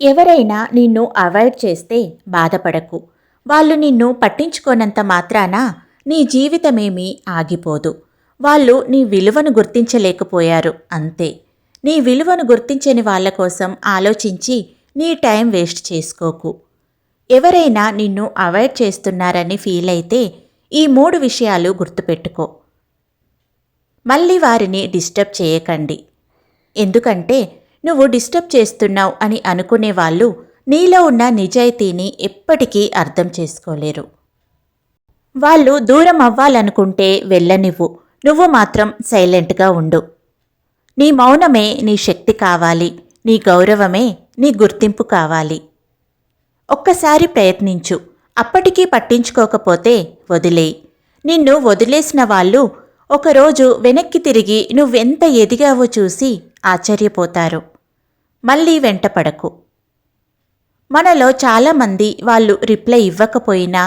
ఎవరైనా నిన్ను అవాయిడ్ చేస్తే బాధపడకు. వాళ్ళు నిన్ను పట్టించుకోనంత మాత్రాన నీ జీవితమేమీ ఆగిపోదు. వాళ్ళు నీ విలువను గుర్తించలేకపోయారు అంతే. నీ విలువను గుర్తించని వాళ్ళ కోసం ఆలోచించి నీ టైం వేస్ట్ చేసుకోకు. ఎవరైనా నిన్ను అవాయిడ్ చేస్తున్నారని ఫీల్ అయితే ఈ మూడు విషయాలు గుర్తుపెట్టుకో. మళ్ళీ వారిని డిస్టర్బ్ చేయకండి. ఎందుకంటే నువ్వు డిస్టర్బ్ చేస్తున్నావు అని అనుకునే వాళ్ళు నీలో ఉన్న నిజాయితీని ఎప్పటికీ అర్థం చేసుకోలేరు. వాళ్ళు దూరం అవ్వాలనుకుంటే వెళ్ళనివ్వు. నువ్వు మాత్రం సైలెంట్గా ఉండు. నీ మౌనమే నీ శక్తి కావాలి. నీ గౌరవమే నీ గుర్తింపు కావాలి. ఒక్కసారి ప్రయత్నించు. అప్పటికీ పట్టించుకోకపోతే వదిలేయి. నిన్ను వదిలేసిన వాళ్ళు ఒకరోజు వెనక్కి తిరిగి నువ్వెంత ఎదిగావో చూసి ఆశ్చర్యపోతారు. మళ్ళీ వెంటపడకు. మనలో చాలామంది వాళ్ళు రిప్లై ఇవ్వకపోయినా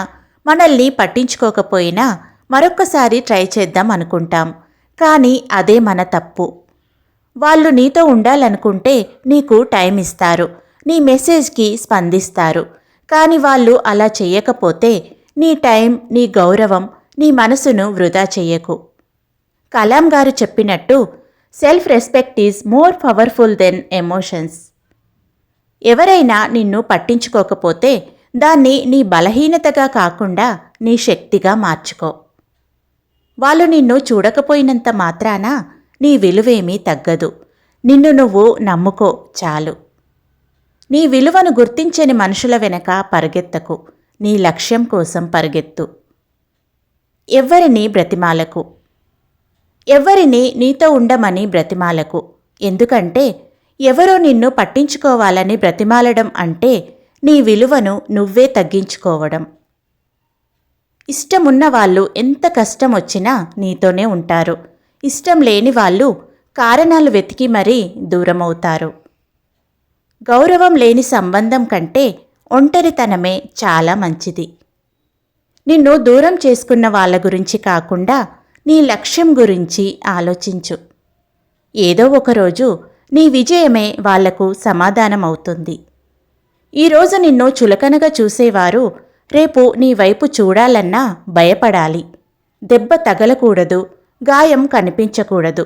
మనల్ని పట్టించుకోకపోయినా మరొక్కసారి ట్రై చేద్దాం అనుకుంటాం. కానీ అదే మన తప్పు. వాళ్ళు నీతో ఉండాలనుకుంటే నీకు టైం ఇస్తారు నీ మెసేజ్కి స్పందిస్తారు. కానీ వాళ్ళు అలా చేయకపోతే నీ టైం నీ గౌరవం నీ మనసును వృధా చెయ్యకు కలాం గారు చెప్పినట్టు self respect is more powerful than emotions ఎవరైనా నిన్ను పట్టించుకోకపోతే దాన్ని నీ బలహీనతగా కాకుండా నీ శక్తిగా మార్చుకో. వాళ్ళు నిన్ను చూడకపోయినంత మాత్రాన నీ విలువేమీ తగ్గదు. నిన్ను నువ్వు నమ్ముకో చాలు. నీ విలువను గుర్తించని మనుషుల వెనక పరిగెత్తకు. నీ లక్ష్యం కోసం పరిగెత్తు. ఎవ్వరిని బ్రతిమాలకు. ఎవ్వరిని నీతో ఉండమని బ్రతిమాలకు. ఎందుకంటే ఎవరో నిన్ను పట్టించుకోవాలని బ్రతిమాలడం అంటే నీ విలువను నువ్వే తగ్గించుకోవడం. ఇష్టమున్న వాళ్ళు ఎంత కష్టం వచ్చినా నీతోనే ఉంటారు. ఇష్టం లేని వాళ్ళు కారణాలు వెతికి మరీ దూరమవుతారు. గౌరవం లేని సంబంధం కంటే ఒంటరితనమే చాలా మంచిది. నిన్ను దూరం చేసుకున్న వాళ్ళ గురించి కాకుండా నీ లక్ష్యం గురించి ఆలోచించు. ఏదో ఒకరోజు నీ విజయమే వాళ్ళకు సమాధానమవుతుంది. ఈరోజు నిన్ను చులకనగా చూసేవారు రేపు నీ వైపు చూడాలన్నా భయపడాలి. దెబ్బ తగలకూడదు గాయం కనిపించకూడదు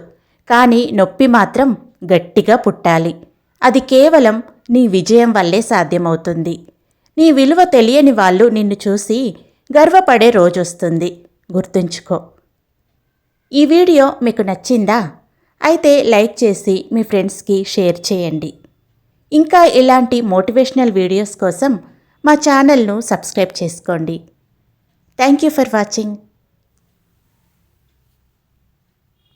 కానీ నొప్పి మాత్రం గట్టిగా పుట్టాలి. అది కేవలం నీ విజయం వల్లే సాధ్యమవుతుంది. నీ విలువ తెలియని వాళ్ళు నిన్ను చూసి గర్వపడే రోజొస్తుంది. గుర్తుంచుకో. ఈ వీడియో మీకు నచ్చిందా? అయితే లైక్ చేసి మీ ఫ్రెండ్స్కి షేర్ చేయండి. ఇంకా ఇలాంటి మోటివేషనల్ వీడియోస్ కోసం మా ఛానల్ను సబ్స్క్రైబ్ చేసుకోండి. Thank you for watching.